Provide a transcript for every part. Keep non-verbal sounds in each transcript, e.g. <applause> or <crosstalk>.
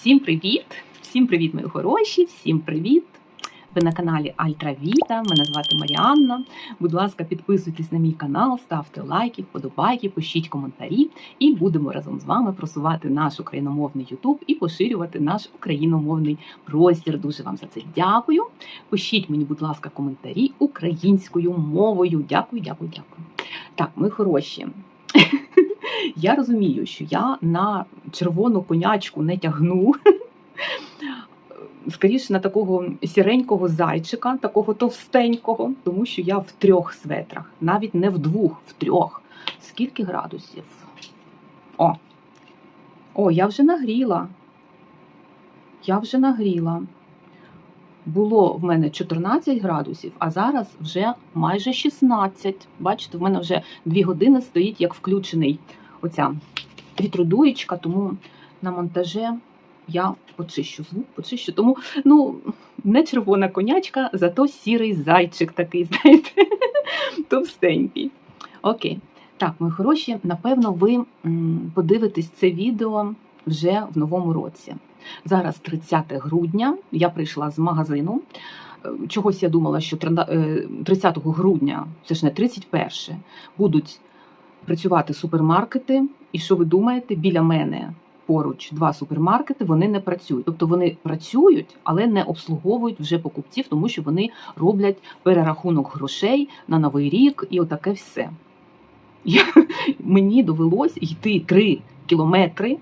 Всім привіт! Всім привіт, мої хороші! Всім привіт! Ви на каналі Альтравіта. Мене звати Маріанна. Будь ласка, підписуйтесь на мій канал, ставте лайки, вподобайки, пишіть коментарі, і будемо разом з вами просувати наш україномовний Ютуб і поширювати наш україномовний простір. Дуже вам за це дякую. Пишіть мені, будь ласка, коментарі українською мовою. Дякую, дякую, дякую. Так, мої хороші. Я розумію, що я на червону конячку не тягну. <laughs> Скоріше на такого сіренького зайчика, такого товстенького, тому що я в трьох светрах, навіть не в двох, в трьох. Скільки градусів? О! О, я вже нагріла. Я вже нагріла. Було в мене 14 градусів, а зараз вже майже 16. Бачите, в мене вже 2 години стоїть як включений оця вітродуєчка, тому на монтаже я почищу звук, почищу. Тому ну, не червона конячка, зато сірий зайчик такий, <laughs> знаєте, товстенький. Окей. Так, мої хороші, напевно, ви подивитесь це відео вже в новому році. Зараз 30 грудня, я прийшла з магазину. Е, Чогось я думала, що е, 30 грудня, це ж не 31, будуть працювати супермаркети. І що ви думаєте, біля мене поруч два супермаркети, вони не працюють. Тобто вони працюють, але не обслуговують вже покупців, тому що вони роблять перерахунок грошей на новий рік і отаке все. Я, мені довелось йти три кілометри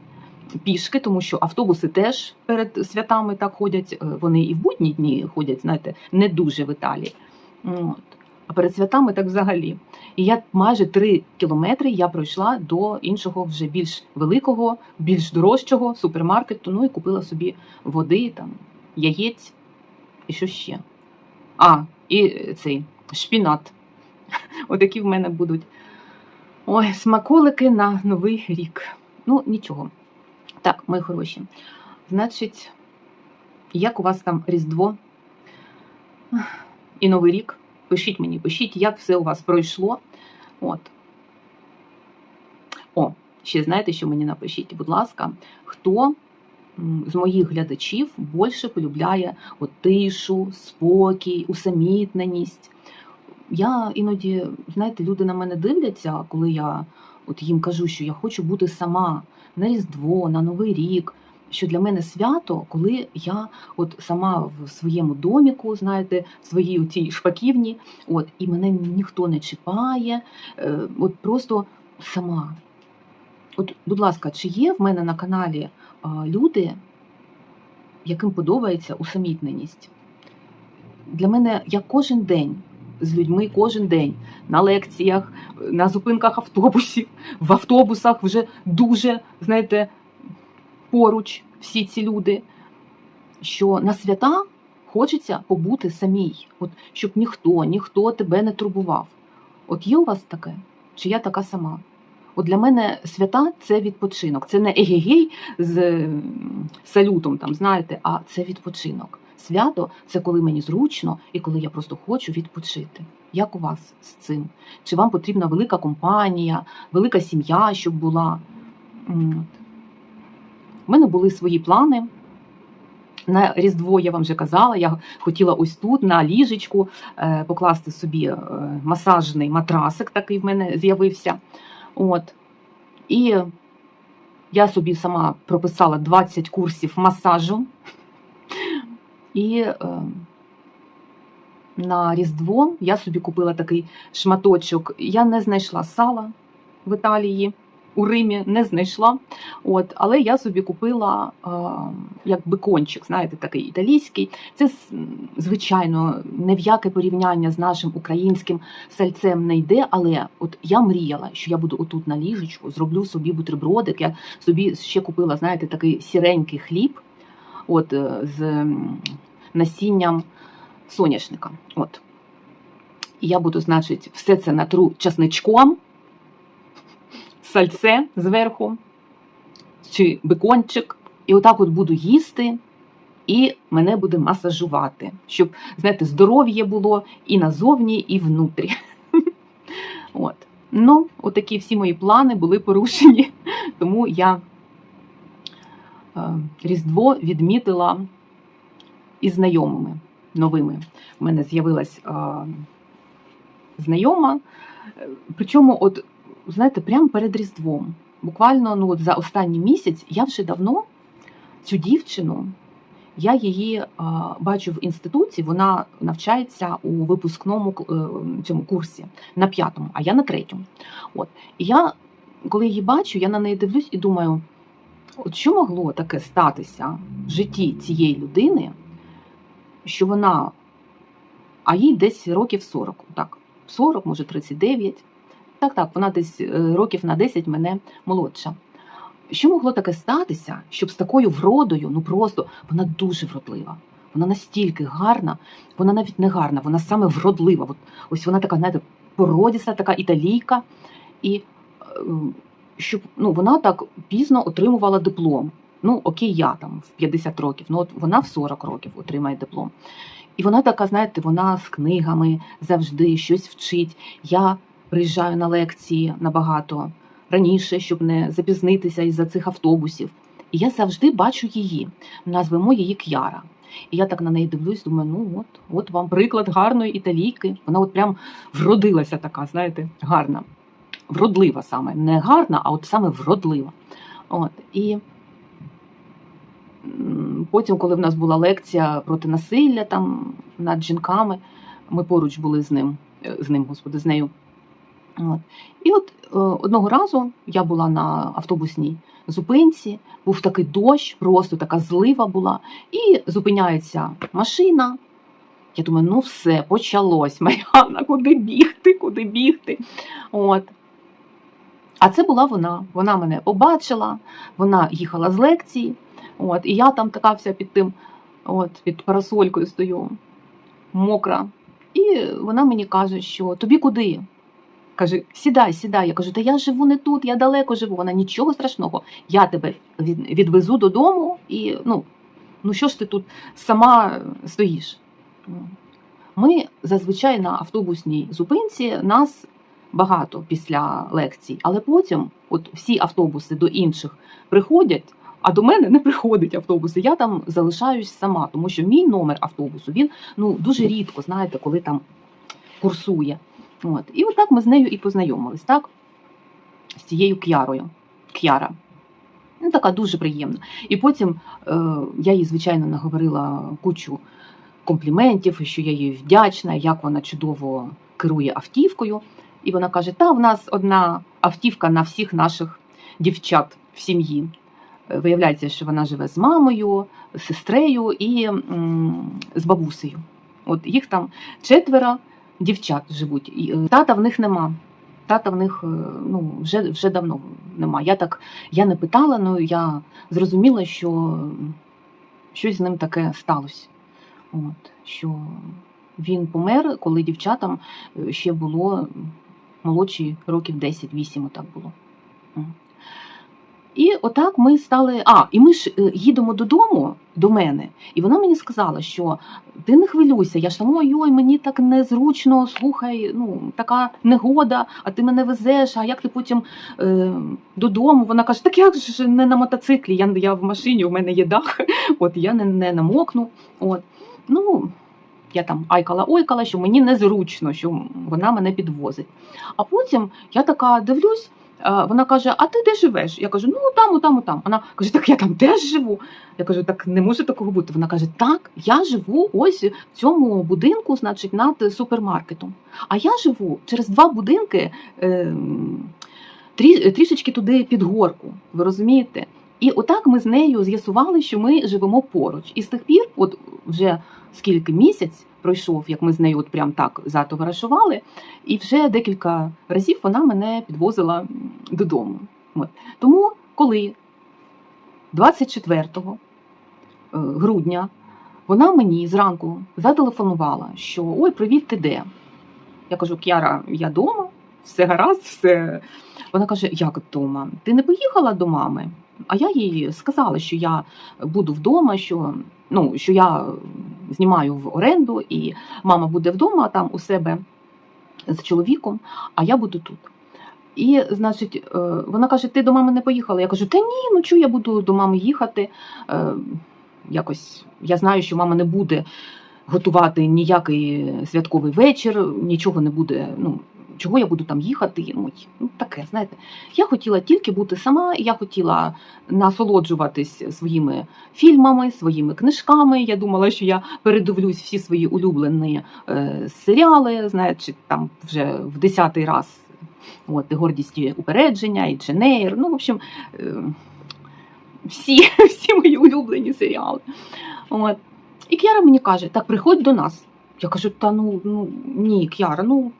пішки, тому що автобуси теж перед святами так ходять. е, Вони і в будні дні ходять, знаєте, не дуже в Італії. От. А перед святами так взагалі. І я майже три кілометри я пройшла до іншого, вже більш великого, більш дорожчого супермаркету. Ну і купила собі води, там, яєць і що ще. А, і цей шпінат. <laughs> Отакі в мене будуть. Ой, смаколики на новий рік. Ну, нічого. Так, мої хороші. Значить, як у вас там Різдво і Новий рік? Пишіть мені, пишіть, як все у вас пройшло. От. О, ще знаєте, що мені напишіть, будь ласка, хто з моїх глядачів більше полюбляє от тишу, спокій, усамітненість. Я іноді, знаєте, люди на мене дивляться, коли я от їм кажу, що я хочу бути сама на Різдво, на Новий рік. Що для мене свято, коли я от сама в своєму доміку, знаєте, в своїй цій шпаківні, от і мене ніхто не чіпає, е, от просто сама. От, будь ласка, чи є в мене на каналі люди, яким подобається усамітненість? Для мене я кожен день з людьми, кожен день на лекціях, на зупинках автобусів, в автобусах вже дуже, знаєте, поруч всі ці люди, що на свята хочеться побути самій, от щоб ніхто, ніхто тебе не турбував. От є у вас таке? Чи я така сама? От для мене свята це відпочинок. Це не егегей з салютом, там, знаєте, а це відпочинок. Свято це коли мені зручно і коли я просто хочу відпочити. Як у вас з цим? Чи вам потрібна велика компанія, велика сім'я, щоб була? У мене були свої плани. На Різдво я вам вже казала, я хотіла ось тут, на ліжечку, е, покласти собі е, масажний матрасик, такий в мене з'явився. От. І я собі сама прописала 20 курсів масажу. І е, на Різдво я собі купила такий шматочок. Я не знайшла сала в Італії, у Римі не знайшла. От, але я собі купила е, як бекончик, знаєте, такий італійський. Це звичайно не в яке порівняння з нашим українським сальцем не йде. Але от я мріяла, що я буду отут на ліжечку, зроблю собі бутербродик. Я собі ще купила, знаєте, такий сіренький хліб, от е, з насінням соняшника. От. І я буду, значить, все це натру часничком, сальце зверху, чи бекончик, і отак от буду їсти, і мене буде масажувати, щоб, знаєте, здоров'я було і назовні, і внутрі. <laughs> От. Ну, отакі всі мої плани були порушені, <laughs> тому я е, Різдво відмітила із знайомими новими. У мене з'явилась е, знайома. Причому, от, знаєте, прямо перед Різдвом. Буквально ну, от за останній місяць я вже давно цю дівчину, я її бачу в інституті, вона навчається у випускному е, цьому курсі на п'ятому, а я на третьому. От. І я, коли її бачу, я на неї дивлюсь і думаю, от що могло таке статися в житті цієї людини, що вона, а їй десь років 40, так, 40, може 39. Так, так, вона десь е, років на 10 мене молодша. Що могло таке статися, щоб з такою вродою, ну просто вона дуже вродлива. Вона настільки гарна, вона навіть не гарна, вона саме вродлива. От, ось вона така, знаєте, породіста, така італійка. І е, щоб ну, вона так пізно отримувала диплом. Ну, окей, я там в 50 років, ну от вона в 40 років отримає диплом. І вона така, знаєте, вона з книгами завжди щось вчить. Я приїжджаю на лекції набагато раніше, щоб не запізнитися із-за цих автобусів. І я завжди бачу її, назвемо її К'яра. І я так на неї дивлюсь, думаю, ну от, от вам приклад гарної італійки. Вона от прям вродилася така, знаєте, гарна. Вродлива саме. Не гарна, а от саме вродлива. От. І потім, коли в нас була лекція проти насилля там над жінками, ми поруч були з ним, е, з ним, господи, з нею. От. І от е, одного разу я була на автобусній зупинці, був такий дощ, просто така злива була, і зупиняється машина. Я думаю, ну все, почалось, <laughs> Мар'яна, куди бігти, куди бігти. От. А це була вона. Вона мене побачила, вона їхала з лекції, от, і я там така вся під тим, от, під парасолькою стою, мокра. І вона мені каже, що тобі куди? Каже, сідай, сідай. Я кажу, та я живу не тут, я далеко живу. Вона нічого страшного. Я тебе відвезу додому і ну, ну що ж ти тут сама стоїш? Ми зазвичай на автобусній зупинці нас багато після лекцій, але потім от всі автобуси до інших приходять. А до мене не приходить автобуси. Я там залишаюсь сама, тому що мій номер автобусу він ну дуже рідко, знаєте, коли там курсує. От. І отак ми з нею і познайомились, так? З цією К'ярою. К'яра. Ну, така дуже приємна. І потім е, я їй, звичайно, наговорила кучу компліментів, що я їй вдячна, як вона чудово керує автівкою. І вона каже: та в нас одна автівка на всіх наших дівчат в сім'ї. Виявляється, що вона живе з мамою, з сестрею і м, з бабусею. От їх там четверо дівчат живуть. Е, Тата в них нема. Тата в них е, ну, вже, вже давно нема. Я так я не питала, але я зрозуміла, що щось з ним таке сталося. От, що він помер, коли дівчатам е, ще було молодші років 10-8, отак було. І отак ми стали. А, і ми ж е, їдемо додому до мене, і вона мені сказала, що ти не хвилюйся, я ж там ой-ой, мені так незручно, слухай, ну така негода, а ти мене везеш, а як ти потім е, додому? Вона каже, так я ж не на мотоциклі, я, я в машині, у мене є дах, <laughs> от я не, не намокну. От. Ну, я там айкала-ойкала, що мені незручно, що вона мене підвозить. А потім я така дивлюсь. А, Вона каже: А ти де живеш? Я кажу, ну там, там, там. Вона каже, так я там теж живу. Я кажу, так не може такого бути. Вона каже: Так, я живу ось в цьому будинку, значить, над супермаркетом. А я живу через два будинки е, трі, трішечки туди під горку. Ви розумієте? І отак ми з нею з'ясували, що ми живемо поруч. І з тих пір, от вже скільки місяць пройшов, як ми з нею от прям так затоваришували, і вже декілька разів вона мене підвозила додому. От. Тому, коли 24 е, грудня вона мені зранку зателефонувала, що ой, привіт, ти де? Я кажу, К'яра, я вдома, все гаразд, все. Вона каже: Як вдома? Ти не поїхала до мами? А я їй сказала, що я буду вдома, що, ну, що я знімаю в оренду, і мама буде вдома там у себе з чоловіком, а я буду тут. І, значить, е, вона каже: Ти до мами не поїхала? Я кажу, та ні, ну чого я буду до мами їхати? Е, Якось я знаю, що мама не буде готувати ніякий святковий вечір, нічого не буде. Ну, чого я буду там їхати? Ну, таке, знаєте. Я хотіла тільки бути сама, я хотіла насолоджуватись своїми фільмами, своїми книжками. Я думала, що я передивлюсь всі свої улюблені е, серіали, знаєте, там вже в десятий раз. От, гордість і упередження, і Дженейр. Ну, в общем, е, всі, <laughs> всі мої улюблені серіали. От. І К'яра мені каже: так, приходь до нас. Я кажу, та ну, ну ні, К'яра, ну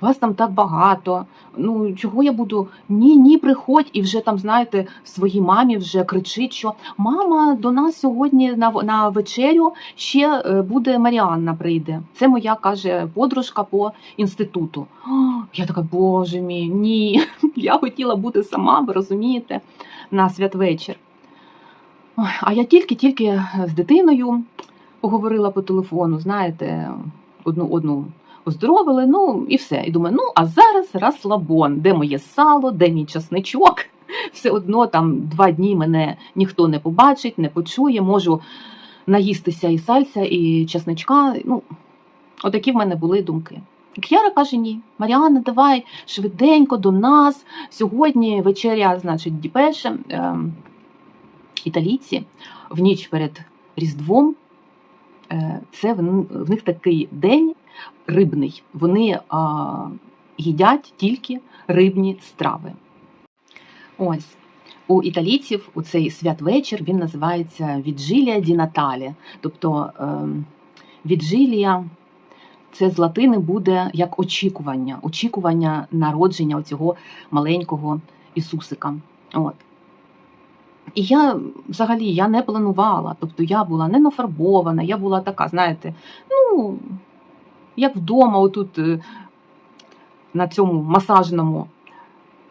вас там так багато. Ну чого я буду? Ні, ні, приходь. І вже там, знаєте, своїй мамі вже кричить, що мама до нас сьогодні на, на вечерю ще е, буде Маріанна прийде. Це моя каже подружка по інституту. О, я така, боже мій, ні. <laughs> Я хотіла бути сама, ви розумієте, на святвечір. А я тільки-тільки з дитиною поговорила по телефону, знаєте, одну одну оздоровили, ну і все. І думаю, ну а зараз розслабон, де моє сало, де мій часничок. <laughs> Все одно там два дні мене ніхто не побачить, не почує, можу наїстися і сальця, і часничка. Ну, отакі в мене були думки. К'яра каже: ні, Маріанна, давай швиденько до нас. Сьогодні вечеря, значить, діпеше. Ем, італійці в ніч перед Різдвом. Е, Це в, них такий день рибний. Вони а, їдять тільки рибні страви. Ось. У італійців у цей святвечір він називається Віджилія ді Наталі. Тобто е, віджилія це з латини буде як очікування, очікування народження оцього маленького Ісусика. От. І я взагалі я не планувала. Тобто я була не нафарбована, я була така, знаєте, ну, як вдома, отут е, на цьому масажному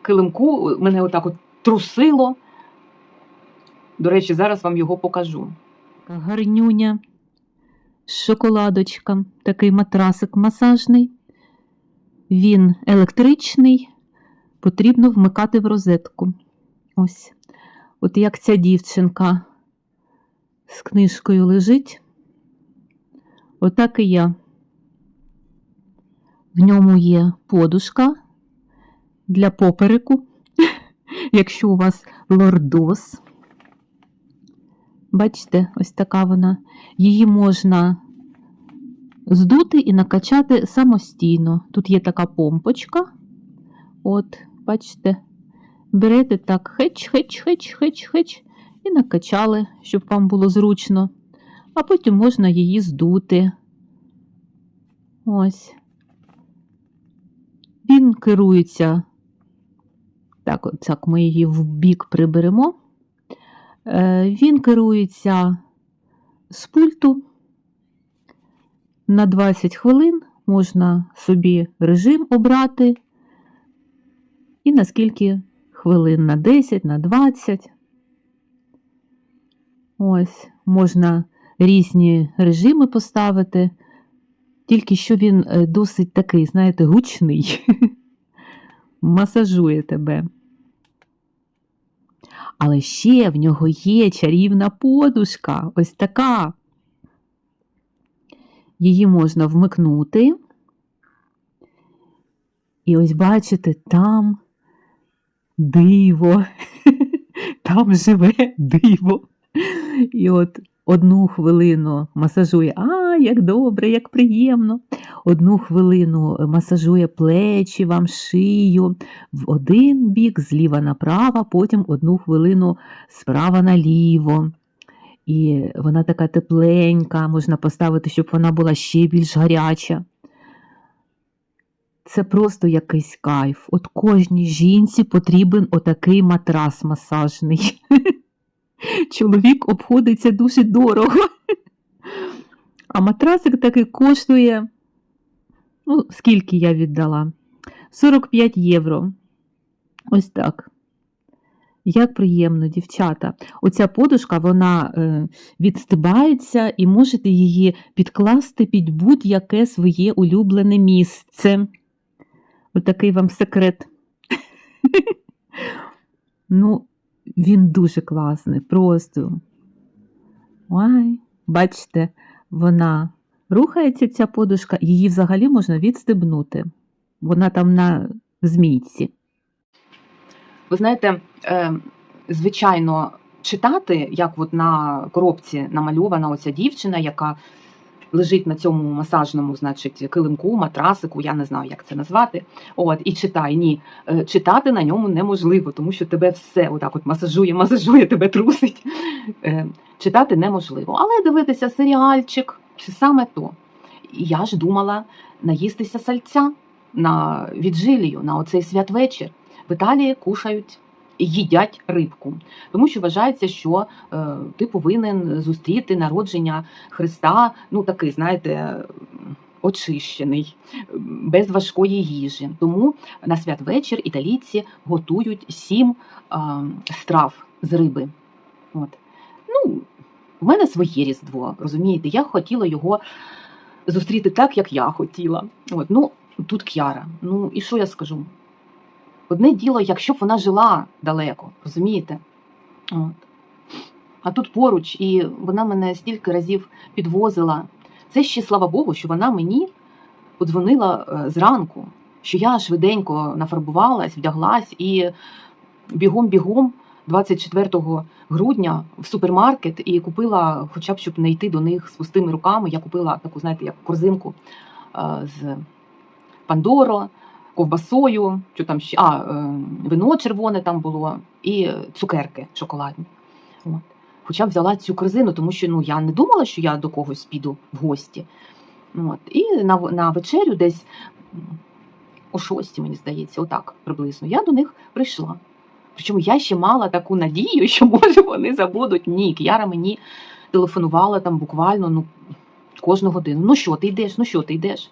килимку мене отак от трусило. До речі, зараз вам його покажу. Гарнюня, шоколадочка, такий матрасик масажний. Він електричний, потрібно вмикати в розетку. Ось. От як ця дівчинка з книжкою лежить, отак і я. В ньому є подушка для попереку, <laughs> якщо у вас лордоз. Бачите, ось така вона. Її можна здути і накачати самостійно. Тут є така помпочка. От, бачите, берете так хеч, хеч, хеч, хеч, хеч, і накачали, щоб вам було зручно. А потім можна її здути. Ось. Він керується. Так, так ми її в бік приберемо. Е, Він керується з пульту. На 20 хвилин можна собі режим обрати. І на скільки хвилин? На 10, на 20. Ось, можна різні режими поставити. Тільки що він е, досить такий, знаєте, гучний. <laughs> Масажує тебе. Але ще в нього є чарівна подушка, ось така. Її можна вмикнути. І ось бачите, там диво, <laughs> там живе диво. І от одну хвилину масажує, а, як добре, як приємно. Одну хвилину масажує плечі, вам шию в один бік, зліва направо, потім одну хвилину справа наліво. І вона така тепленька, можна поставити, щоб вона була ще більш гаряча. Це просто якийсь кайф. От кожній жінці потрібен отакий матрас масажний. <laughs> Чоловік обходиться дуже дорого. А матрасик такий коштує, ну, скільки я віддала? 45 євро. Ось так. Як приємно, дівчата. Оця подушка, вона е, відстибається і можете її підкласти під будь-яке своє улюблене місце. Отакий вам секрет. Ну, він дуже класний, просто. Ой, бачите, вона рухається, ця подушка, її взагалі можна відстебнути. Вона там на змійці. Ви знаєте, е, звичайно, читати, як от на коробці намальована оця дівчина, яка лежить на цьому масажному, значить, килимку, матрасику, я не знаю, як це назвати. От, і читай. Ні, е, читати на ньому неможливо, тому що тебе все отак от масажує, масажує, тебе трусить. Е, Читати неможливо. Але дивитися серіальчик це саме то. Я ж думала наїстися сальця на віджилію, на оцей святвечір. В Італії кушають їдять рибку, тому що вважається, що е, ти повинен зустріти народження Христа, ну такий, знаєте, очищений, без важкої їжі. Тому на святвечір італійці готують сім е, страв з риби. От. Ну, в мене своє різдво, розумієте? Я хотіла його зустріти так, як я хотіла. От, ну, тут К'яра. Ну і що я скажу? Одне діло, якщо б вона жила далеко, розумієте? От. А тут поруч, і вона мене стільки разів підвозила. Це ще слава Богу, що вона мені подзвонила е, зранку, що я швиденько нафарбувалась, вдяглась і бігом-бігом 24 грудня в супермаркет і купила, хоча б щоб не йти до них з пустими руками, я купила таку, знаєте, як корзинку е, з Пандоро, ковбасою, що там ще, а, е, вино червоне там було, і цукерки шоколадні. От. Хоча взяла цю корзину, тому що ну, я не думала, що я до когось піду в гості. От. І на, на вечерю десь о шостій, мені здається, отак приблизно, я до них прийшла. Причому я ще мала таку надію, що може вони забудуть. Ні, К'яра мені телефонувала там буквально ну, кожну годину. Ну що, ти йдеш? Ну що, ти йдеш?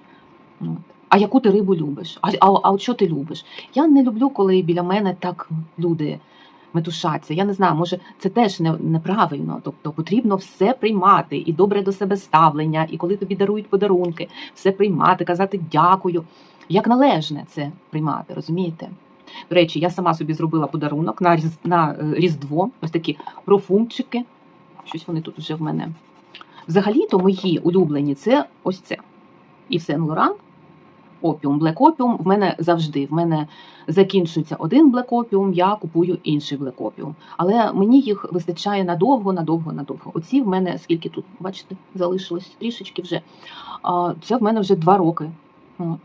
От. А яку ти рибу любиш? А, а, а от що ти любиш? Я не люблю, коли біля мене так люди метушаться. Я не знаю, може це теж не, неправильно. Тобто потрібно все приймати, і добре до себе ставлення, і коли тобі дарують подарунки, все приймати, казати дякую. Як належне це приймати, розумієте? До речі, я сама собі зробила подарунок на, на е, Різдво, ось такі профумчики. Щось вони тут вже в мене. Взагалі-то мої улюблені це ось це. І Сен Лоран, опіум, Black Opium в мене завжди. В мене закінчується один Black Opium, я купую інший Black Opium. Але мені їх вистачає надовго, надовго, надовго. Оці в мене скільки тут, бачите, залишилось трішечки вже. Це в мене вже два роки. От.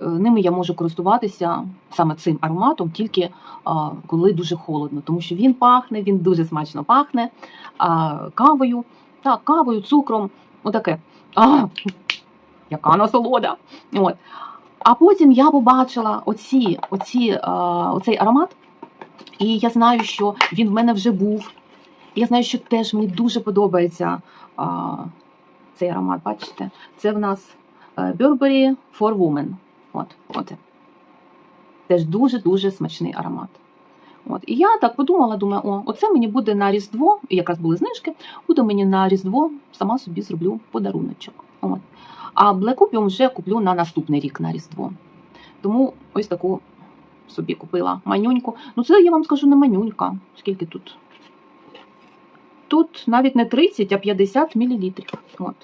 Е, Ними я можу користуватися саме цим ароматом, тільки а, коли дуже холодно, тому що він пахне, він дуже смачно пахне а, кавою, так, кавою, цукром. Отаке. А, яка насолода! От. А потім я побачила оці, оці, а, оцей аромат, і я знаю, що він в мене вже був. Я знаю, що теж мені дуже подобається а, цей аромат. Бачите? Це в нас е, Burberry for Women. От, от. Теж дуже-дуже смачний аромат. От. І я так подумала, думаю, о, оце мені буде на Різдво, і якраз були знижки, буде мені на Різдво, сама собі зроблю подаруночок. От. А Black вже куплю на наступний рік на Різдво. Тому ось таку собі купила манюньку. Ну, це я вам скажу не манюнька. Скільки тут? Тут навіть не 30, а 50 мл. От.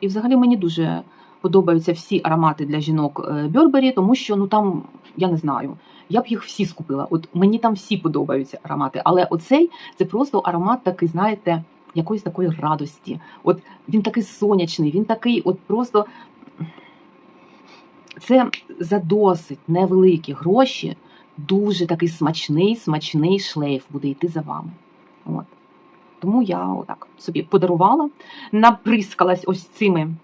І взагалі мені дуже подобаються всі аромати для жінок Burberry, тому що ну там, я не знаю, я б їх всі скупила. От мені там всі подобаються аромати. Але оцей це просто аромат такий, знаєте, якоїсь такої радості. От він такий сонячний, він такий, от просто це за досить невеликі гроші. Дуже такий смачний, смачний шлейф буде йти за вами. От. Тому я отак собі подарувала, наприскалась ось цими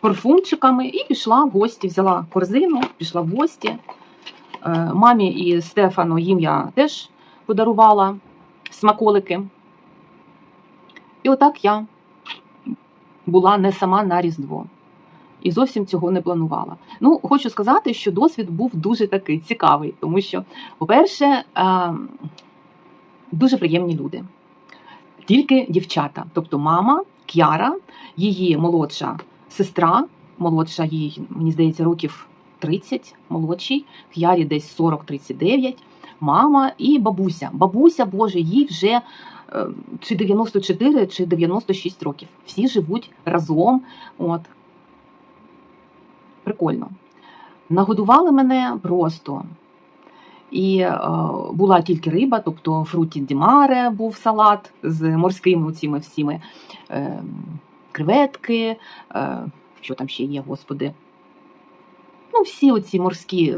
парфумчиками і пішла в гості. Взяла корзину, пішла в гості. Е, Мамі і Стефану їм я теж подарувала смаколики. І отак я була не сама на Різдво. І зовсім цього не планувала. Ну, хочу сказати, що досвід був дуже такий цікавий, тому що, по-перше, е, дуже приємні люди. Тільки дівчата, тобто мама, К'яра, її молодша сестра, молодша їй, мені здається, років 30, молодший, К'ярі десь 40-39, мама і бабуся. Бабуся, Боже, їй вже чи 94, чи 96 років. Всі живуть разом. От. Прикольно. Нагодували мене просто. І е, була тільки риба, тобто фруті ді маре був салат з морськими оціми всіми е, креветки, е, що там ще є, господи. Ну, всі оці морські,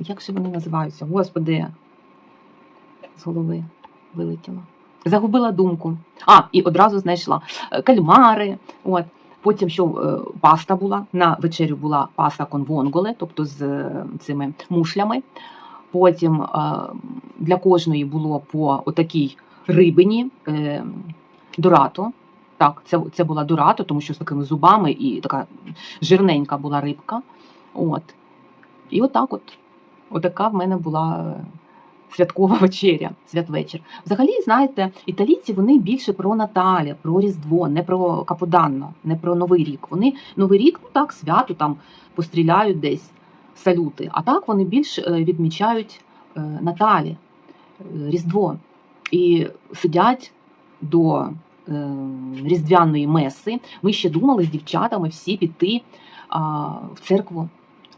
як же вони називаються? Господи, з голови вилетіло. Загубила думку. А, і одразу знайшла Е, кальмари. От. Потім що е, паста була. На вечерю була паста конвонголе, тобто з е, цими мушлями. Потім для кожної було по отакій рибині дурато. Так, це, це була дурато, тому що з такими зубами і така жирненька була рибка. От. І отак от. Отака в мене була святкова вечеря, святвечір. Взагалі, знаєте, італійці вони більше про Наталя, про Різдво, не про Каподанно, не про Новий рік. Вони Новий рік, ну так, свято там постріляють десь салюти. А так вони більш е, відмічають е, Наталі, е, Різдво. І сидять до різдвяної меси. Ми ще думали з дівчатами всі піти в церкву.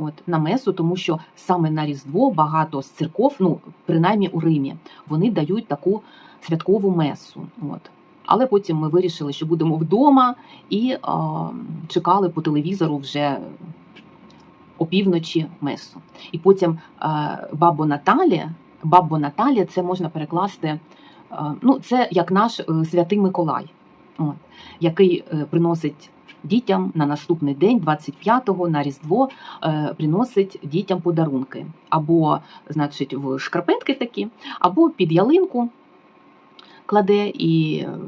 От на месу, тому що саме на Різдво багато з церков, ну принаймні у Римі, вони дають таку святкову месу. От. Але потім ми вирішили, що будемо вдома і а, чекали по телевізору вже опівночі месу. І потім а, бабо Наталі, бабо Наталі, це можна перекласти. а, Ну, це як наш е, святий Миколай, от, який е, приносить дітям на наступний день, 25-го, на Різдво, е, приносить дітям подарунки. Або, значить, в шкарпетки такі, або під ялинку кладе і. е,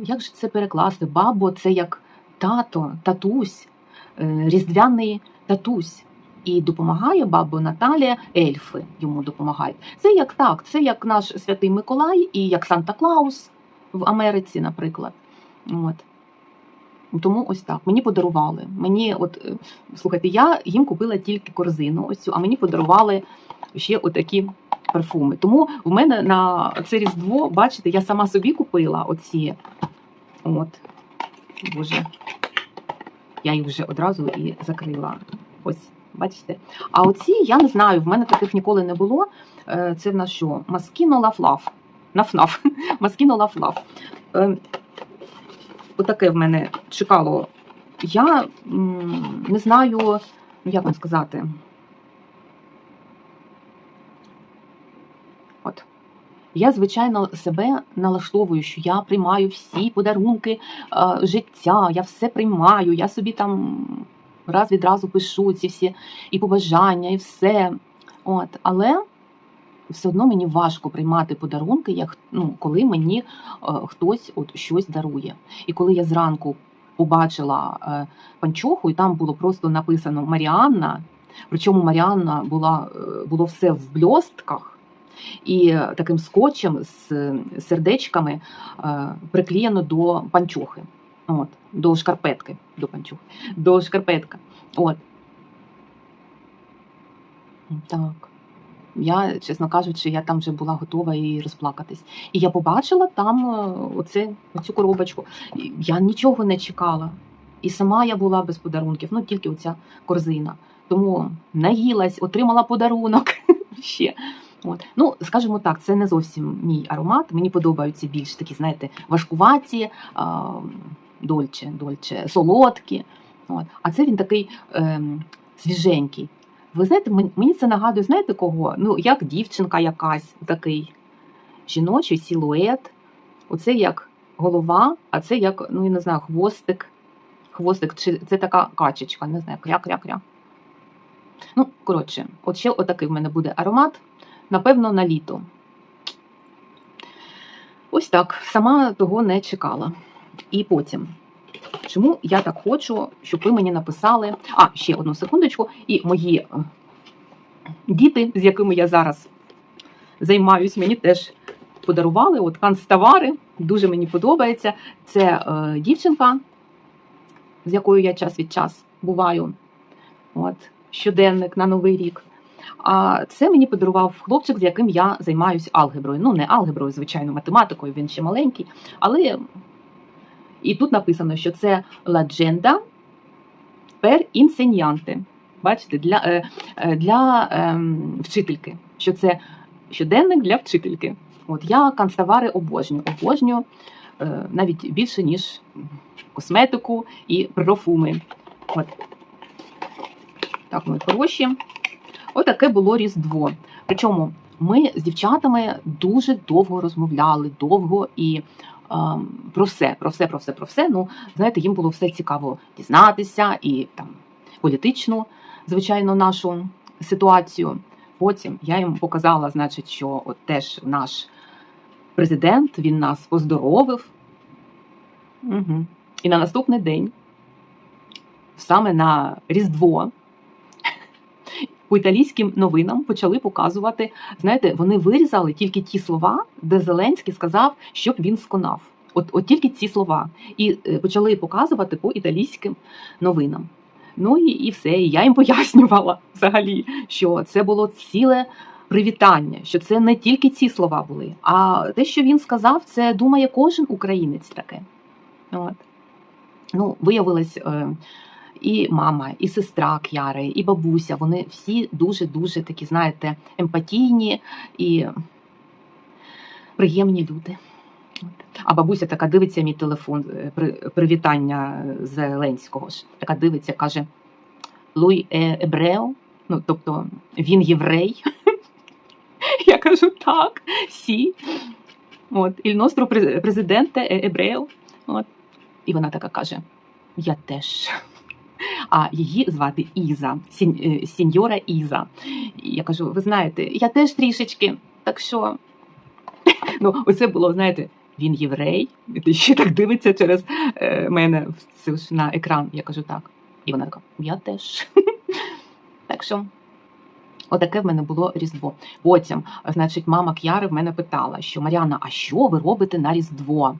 Як же це перекласти? Бабо це як тато, татусь, е, різдвяний татусь. І допомагає бабо Наталія, ельфи йому допомагають. Це як так, це як наш святий Миколай і як Санта Клаус в Америці, наприклад. От. Тому ось так. Мені подарували. Мені, от е, слухайте, я їм купила тільки корзину, ось цю, а мені подарували ще отакі парфуми. Тому в мене на це різдво, бачите, я сама собі купила оці. От. Боже. Я їх вже одразу і закрила. Ось, бачите. А оці, я не знаю, в мене таких ніколи не було. Е, Це в нас що? Маскіно Лафлаф. Нафнаф. <laughs> Маскіно Лафлаф. Отаке в мене чекало. Я не знаю, як вам сказати. От. Я, звичайно, себе налаштовую, що я приймаю всі подарунки е, життя, я все приймаю, я собі там раз відразу пишу ці всі і побажання, і все. От. Але все одно мені важко приймати подарунки, як, ну, коли мені е, хтось от щось дарує. І коли я зранку побачила е, панчоху, і там було просто написано Маріанна, причому Маріанна була, е, було все в бльостках, і таким скотчем з сердечками приклеєно до панчохи. От, до шкарпетки, до панчохи, до шкарпетка. От. Так. Я, чесно кажучи, я там вже була готова і розплакатись. І я побачила там е, оце, оцю коробочку. Я нічого не чекала. І сама я була без подарунків, ну тільки оця корзина. Тому наїлась, отримала подарунок <laughs> ще. От. Ну, скажімо так, це не зовсім мій аромат. Мені подобаються більш такі, знаєте, важкуваті, а, дольче, дольче, солодкі. От. А це він такий ем, свіженький. Ви знаєте, мені це нагадує, знаєте кого? Ну, як дівчинка якась, такий жіночий силует. Оце як голова, а це як, ну я не знаю, хвостик. Хвостик, чи це така качечка, не знаю, кря-кря-кря. Ну, коротше, от ще отакий в мене буде аромат. Напевно, на літо. Ось так. Сама того не чекала. І потім. Чому я так хочу, щоб ви мені написали. А, ще одну секундочку. І мої е, діти, з якими я зараз займаюсь, мені теж подарували от канцтовари. Дуже мені подобається. Це е, дівчинка, з якою я час від час буваю. От, щоденник на Новий рік. А це мені подарував хлопчик, з яким я займаюся алгеброю. Ну, не алгеброю, звичайно, математикою, він ще маленький. Але і тут написано, що це ладженда per insegnante. Бачите, для, е, е, для ем, вчительки. Що це щоденник для вчительки. От я канцтовари обожнюю. Обожнюю е, навіть більше, ніж косметику і парфуми. От. Так, мої хороші. Отаке було Різдво. Причому ми з дівчатами дуже довго розмовляли, довго і про все, про все, про все, про все. Ну, знаєте, їм було все цікаво дізнатися і там політичну, звичайно, нашу ситуацію. Потім я їм показала, значить, що от теж наш президент він нас поздоровив. Угу. І на наступний день, саме на Різдво, по італійським новинам почали показувати. Знаєте, вони вирізали тільки ті слова, де Зеленський сказав, щоб він сконав. От, от тільки ці слова. І е, почали показувати по італійським новинам. Ну і, і все. І я їм <laughs> пояснювала взагалі, що це було ціле привітання, що це не тільки ці слова були, а те, що він сказав, це думає кожен українець таке. От. Ну, виявилось, е, і мама, і сестра К'яри, і бабуся, вони всі дуже-дуже такі, знаєте, емпатійні і приємні люди. А бабуся така дивиться мій телефон, е, привітання Зеленського ж. Така дивиться, каже: Луй Ебрео, ну тобто він єврей. <laughs> Я кажу, так, сі. От, президенте е ебрео. І вона така каже: Я теж. А її звати Іза, е, сіньора Іза. І я кажу: ви знаєте, я теж трішечки. Так що, <laughs> ну, оце було, знаєте, він єврей, і ще так дивиться через е, мене на екран. Я кажу так. І вона така, я теж. <laughs> Так що, отаке в мене було Різдво. Потім, значить, мама К'яри в мене питала, що Мар'яна, а що ви робите на Різдво?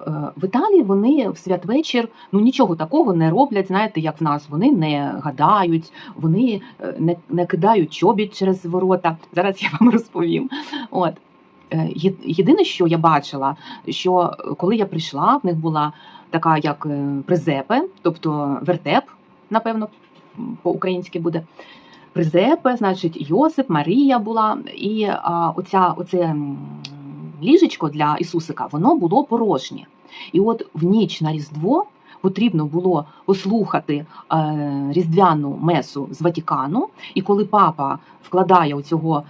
Е, В Італії вони в святвечір ну нічого такого не роблять, знаєте, як в нас. Вони не гадають, вони е, не, не кидають чобіт через ворота. Зараз я вам <laughs> розповім. От. Е, Єдине, що я бачила, що е, коли я прийшла, в них була така як е, призепе, тобто вертеп, напевно, по-українськи буде. Призепе, значить, Йосип, Марія була, і а, оця, оце ліжечко для Ісусика, воно було порожнє. І от в ніч на Різдво потрібно було послухати е, різдвяну месу з Ватікану. І коли папа вкладає оцього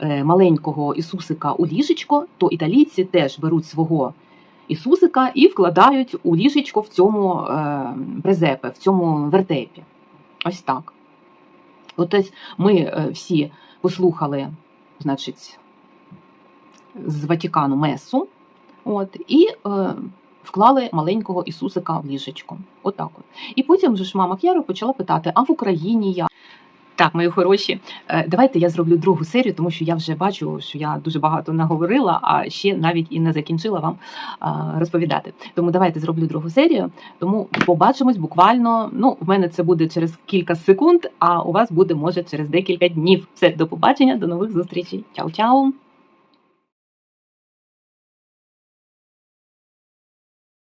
е, маленького Ісусика у ліжечко, то італійці теж беруть свого Ісусика і вкладають у ліжечко в цьому е, презепе, в цьому вертепі. Ось так. От ось ми е, всі послухали, значить, з Ватікану месу, от, і е, вклали маленького Ісусика в ліжечко. Отак от. І потім же ж мама К'яра почала питати: а в Україні як? Так, мої хороші, е, давайте я зроблю другу серію, тому що я вже бачу, що я дуже багато наговорила, а ще навіть і не закінчила вам розповідати. Тому давайте зроблю другу серію. Тому побачимось буквально. Ну, в мене це буде через кілька секунд, а у вас буде може через декілька днів. Все, до побачення, до нових зустрічей. Чао-чао!